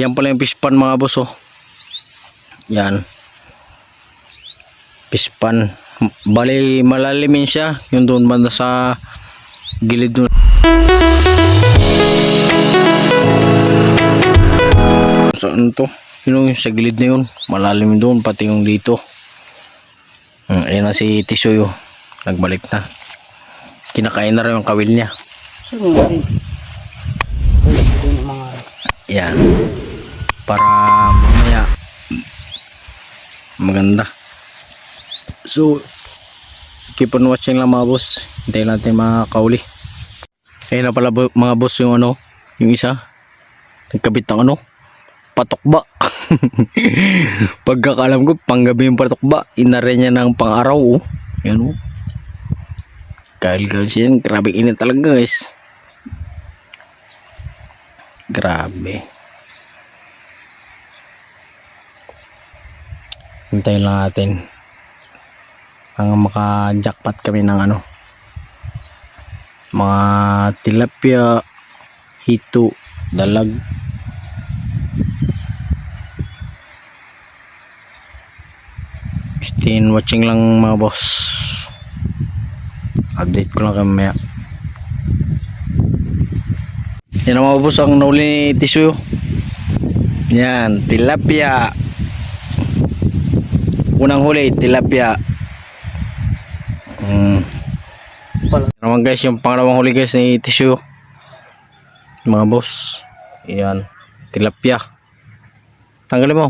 Yan pala yung fish pan mga boss oh. Yan. Fish pan. Bali malalimin siya. Yung doon banda sa gilid doon. Saan to? Yun yung sa gilid na yun. Malalim doon pati yung dito. Hmm, ayan na si Tisoy oh. Nagbalik na. Kinakain na rin yung kawil niya. Yan. Para mamaya maganda. So, keep on watching lang mga boss. Hintayin natin mga kauli. Ayun na pala mga boss yung ano, yung isa. Nagkabit ng ano, patokba. Pagkakalam ko, panggabi yung patokba. Inare niya ng pang-araw oh. Yan oh. Kahil kasi yan, grabe init talaga guys. Grabe. Hintayin lang natin. Ang maka-jackpot kami ng ano. Mga tilapia, hito, dalag. Stay in watching lang mga boss. Update ko lang kami maya. Yan ang mga boss ang nauli ni Tissue. Yan, tilapia. Unang huli, tilapia. Mm. Yan naman guys, yung pangalawang huli guys ni Tissue. Mga boss. Yan, tilapia. Tanggalin mo.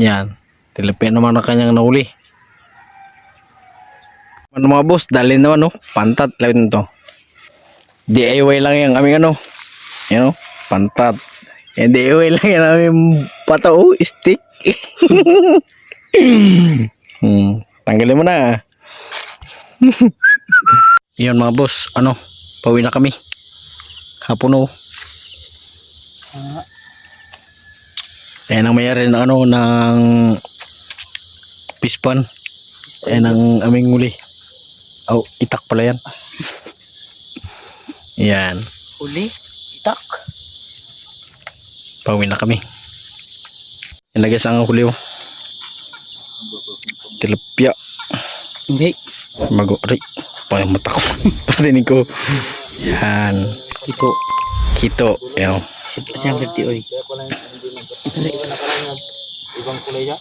Yan, tilapia naman ang kanyang nahuli. Ano mga boss, dali naman no. Pantat lang to. DIY lang yung aming ano. You know, pantat. Yan DIY lang yung aming pata oh, stick. hmm, tanggalin mo na. Yan mga boss, ano, pauwi na kami. Hapon oh. Ah, Ayan ang mayari ng ano, ng pispan. Ayan ang aming muli. Oh, itak pala yan. Yan. huli, itak. Pauwi na kami. Yan na guys ang huli oh. Tilapia. Hindi. Mago. Aray. Payang mata ko. Patinig ko. Yan. Ito. Kito. Yan. Siyang 50 oy. Ibang kulay siya?